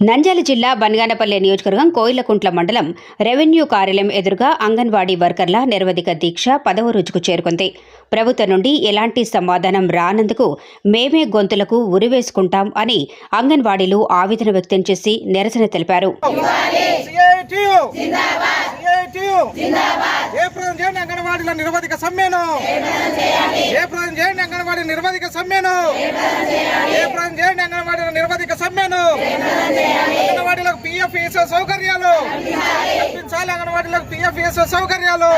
నంద్యాల జిల్లా బనగానపల్లె నియోజకవర్గం కోయిలకుంట్ల మండలం రెవెన్యూ కార్యాలయం ఎదురుగా అంగన్వాడీ వర్కర్ల నిరవధిక దీక్ష పదవ రోజుకు చేరుకుంది. ప్రభుత్వం నుండి ఎలాంటి సమాధానం రానందుకు మేమే గొంతులకు ఉరివేసుకుంటాం అని అంగన్వాడీలు ఆవేదన వ్యక్తం చేసి నిరసన తెలిపారు. అంగన్వాడీల నిరవధిక సమ్మెను ఏ ప్రాంతం చేయండి అంగన్వాడీ నిరవధిక సమ్మెను ఏ ప్రాంతం చేయండి అంగన్వాడీల. పిఎఫ్ సౌకర్యాలు. కల్పించాలి అంగన్వాడీలకు పిఎఫ్ సౌకర్యాలు.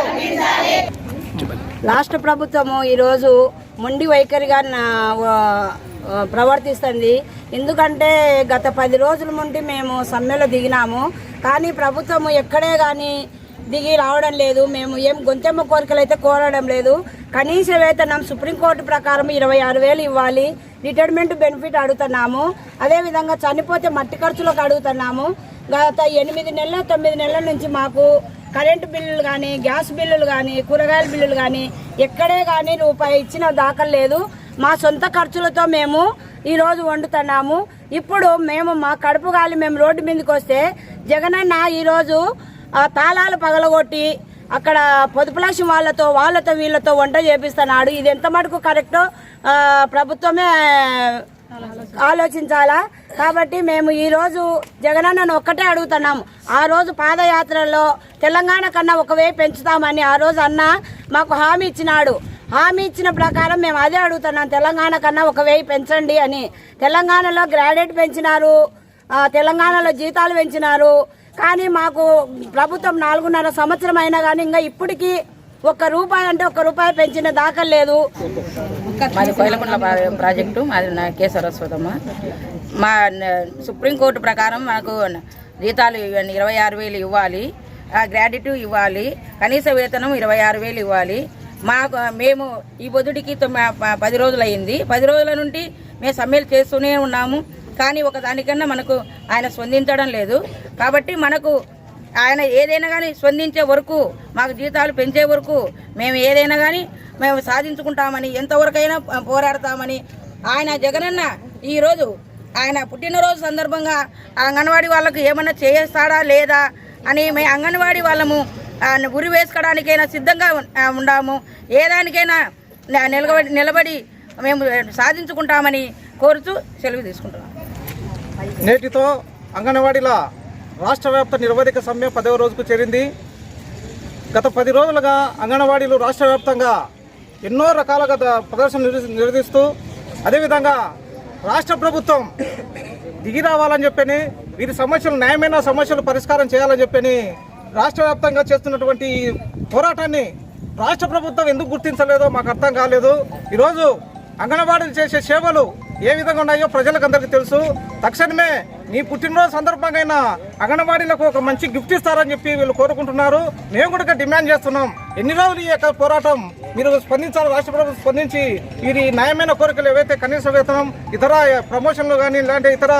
రాష్ట్ర ప్రభుత్వము ఈరోజు మొండి వైఖరిగా ప్రవర్తిస్తుంది. ఎందుకంటే గత పది రోజుల నుండి మేము సమ్మెలో దిగినాము. కానీ ప్రభుత్వము ఎక్కడే కానీ దిగి రావడం లేదు. మేము ఏం గొంతెమ్మ కోరికలు అయితే కోరడం లేదు. కనీస వేతనం సుప్రీంకోర్టు ప్రకారం ఇరవై ఆరు వేలు ఇవ్వాలి. రిటైర్మెంట్ బెనిఫిట్ అడుగుతున్నాము. అదేవిధంగా చనిపోతే మట్టి ఖర్చులకు అడుగుతున్నాము. గత ఎనిమిది నెలల తొమ్మిది నెలల నుంచి మాకు కరెంటు బిల్లులు కానీ గ్యాస్ బిల్లులు కానీ కూరగాయల బిల్లులు కానీ ఎక్కడే కానీ రూపాయి ఇచ్చిన దాఖలు లేదు. మా సొంత ఖర్చులతో మేము ఈరోజు వండుతున్నాము. ఇప్పుడు మేము మా కడుపు గాలి మేము రోడ్డు మీదకి వస్తే జగనన్న ఈరోజు తాళాలు పగలగొట్టి అక్కడ పొదుపులాసి వాళ్ళతో వాళ్ళతో వీళ్ళతో వంట చేపిస్తున్నాడు. ఇది ఎంత మటుకు కరెక్టో ప్రభుత్వమే ఆలోచించాలా? కాబట్టి మేము ఈ రోజు జగనన్నను ఒక్కటే అడుగుతున్నాము. ఆ రోజు పాదయాత్రలో తెలంగాణ కన్నా ఒక పెంచుతామని ఆ రోజు అన్న మాకు హామీ ఇచ్చినాడు. హామీ ఇచ్చిన ప్రకారం మేము అదే అడుగుతున్నాం. తెలంగాణ కన్నా ఒక వెయ్యి పెంచండి అని. తెలంగాణలో గ్రాడ్యుయేట్ పెంచినారు. తెలంగాణలో జీతాలు పెంచినారు. కానీ మాకు ప్రభుత్వం నాలుగున్నర సంవత్సరం అయినా కానీ ఇంకా ఇప్పటికీ ఒక్క రూపాయి అంటే ఒక్క రూపాయి పెంచిన దాఖలు లేదు. మాది కోయిలకుంట్ల ప్రాజెక్టు మాది నా కె సరస్వతమ్మ. మా సుప్రీంకోర్టు ప్రకారం మాకు జీతాలు ఇవ్వండి ఇరవై ఆరు వేలు ఇవ్వాలి. ఆ గ్రాడ్యుటీ ఇవ్వాలి. కనీస వేతనం ఇరవై ఆరు వేలు ఇవ్వాలి. మాకు మేము ఈ బొద్దుడికి పది రోజులు అయింది పది రోజుల నుండి మేము సమ్మెలు చేస్తూనే ఉన్నాము. కానీ ఒక దానికన్నా మనకు ఆయన స్పందించడం లేదు. కాబట్టి మనకు ఆయన ఏదైనా కానీ స్పందించే వరకు మాకు జీతాలు పెంచే వరకు మేము ఏదైనా కానీ మేము సాధించుకుంటామని ఎంతవరకైనా పోరాడతామని ఆయన జగనన్న ఈరోజు ఆయన పుట్టినరోజు సందర్భంగా అంగన్వాడీ వాళ్ళకు ఏమన్నా చేస్తాడా లేదా అని మేము అంగన్వాడీ వాళ్ళము ఉరి వేసుకోవడానికైనా సిద్ధంగా ఉండాము. ఏ దానికైనా నిలబడి నిలబడి మేము సాధించుకుంటామని కోరుతూ సెలవు తీసుకుంటున్నాం. నేటితో అంగన్వాడీల రాష్ట్ర వ్యాప్త నిరవధిక సమ్మె పదవ రోజుకు చేరింది. గత పది రోజులుగా అంగన్వాడీలు రాష్ట్ర వ్యాప్తంగా ఎన్నో రకాలుగా ప్రదర్శన నిర్వహిస్తూ అదేవిధంగా రాష్ట్ర ప్రభుత్వం దిగి రావాలని చెప్పని వీరి సమస్యలు న్యాయమైన సమస్యలు పరిష్కారం చేయాలని చెప్పని రాష్ట్ర వ్యాప్తంగా చేస్తున్నటువంటి ఈ పోరాటాన్ని రాష్ట్ర ప్రభుత్వం ఎందుకు గుర్తించలేదో మాకు అర్థం కాలేదు. ఈరోజు అంగన్వాడీలు చేసే సేవలు ఏ విధంగా ఉన్నాయో ప్రజలకు అందరికీ తెలుసు. తక్షణమే నీ పుట్టినరోజు సందర్భంగా అయినా అంగన్వాడీలకు ఒక మంచి గిఫ్ట్ ఇస్తారని చెప్పి వీళ్ళు కోరుకుంటున్నారు. మేము కూడా డిమాండ్ చేస్తున్నాం. ఎన్ని రోజులు ఈ యొక్క పోరాటం మీరు స్పందించాలి రాష్ట్ర ప్రభుత్వం స్పందించి వీరి న్యాయమైన కోరికలు ఏవైతే కనీస వేతనం ఇతర ప్రమోషన్లు కానీ ఇలాంటి ఇతర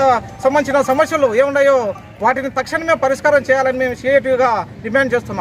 సంబంధించిన సమస్యలు ఏమున్నాయో వాటిని తక్షణమే పరిష్కారం చేయాలని మేము సిఐటిగా డిమాండ్ చేస్తున్నాం.